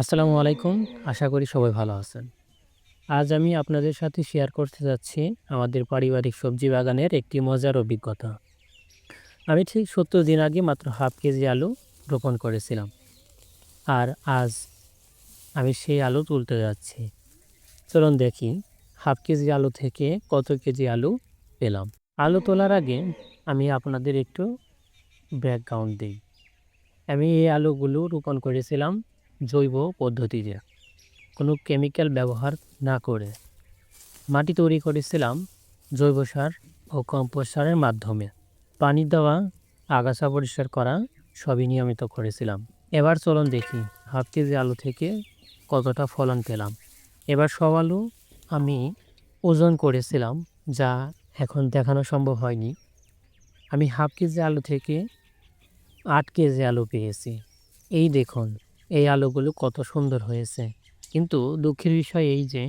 আসসালামু আলাইকুম। আশা করি সবাই ভালো আছেন। আজ আমি আপনাদের সাথে শেয়ার করতে যাচ্ছি আমাদের পারিবারিক সবজি বাগানের একটি মজার অভিজ্ঞতা। আমি ঠিক সত্তর দিন আগে মাত্র হাফ কেজি আলু রোপণ করেছিলাম। আর আজ আমি সেই আলু তুলতে যাচ্ছি। চলুন দেখি হাফ কেজি আলু থেকে কত কেজি আলু পেলাম। আলু তোলার আগে আমি আপনাদের একটু ব্যাকগ্রাউন্ড দিই। আমি এই আলুগুলো রোপণ করেছিলাম জৈব পদ্ধতিতে কোনো কেমিক্যাল ব্যবহার না করে মাটি তৈরি করেছিলাম জৈব সার ও কম্পোস্ট সারের মাধ্যমে। পানি দেওয়া, আগাছা পরিষ্কার করা সবই নিয়মিত করেছিলাম। এবার চলুন দেখি হাফ কেজি আলু থেকে কতটা ফলন পেলাম। এবার সব আলু আমি ওজন করেছিলাম যা এখন দেখানো সম্ভব হয়নি। আমি হাফ কেজি আলু থেকে আট কেজি আলু পেয়েছি। এই দেখুন এই আলুগুলো কত সুন্দর হয়েছে। কিন্তু দুঃখের বিষয় এই যে,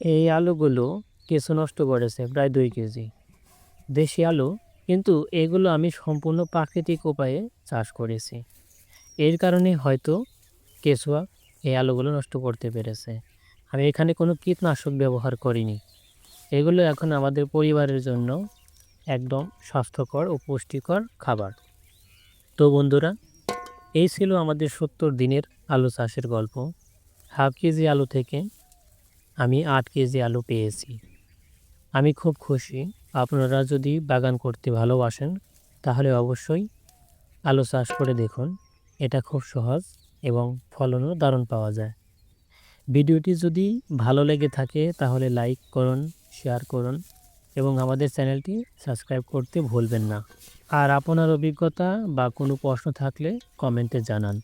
এই আলুগুলো কিছু নষ্ট করেছে প্রায় দুই কেজি। দেশি আলু, কিন্তু এগুলো আমি সম্পূর্ণ প্রাকৃতিক উপায়ে চাষ করেছি। এর কারণে হয়তো কেঁচুয়া এই আলুগুলো নষ্ট করতে পেরেছে। আমি এখানে কোনো কীটনাশক ব্যবহার করিনি। এগুলো এখন আমাদের পরিবারের জন্য একদম স্বাস্থ্যকর ও পুষ্টিকর খাবার। তো বন্ধুরা এই ছিল আমাদের সত্তর দিনের আলু চাষের গল্প। হাফ কেজি আলু থেকে আমি আট কেজি আলু পেয়েছি। আমি খুব খুশি। আপনারা যদি বাগান করতে ভালোবাসেন, তাহলে অবশ্যই আলু চাষ করে দেখুন। এটা খুব সহজ এবং ফলনও দারুণ পাওয়া যায়। ভিডিওটি যদি ভালো লেগে থাকে, তাহলে লাইক করুন, শেয়ার করুন। এবং আমাদের চ্যানেলটি সাবস্ক্রাইব করতে ভুলবেন না। আর আপনার অভিজ্ঞতা বা কোনো প্রশ্ন থাকলে কমেন্টে জানান।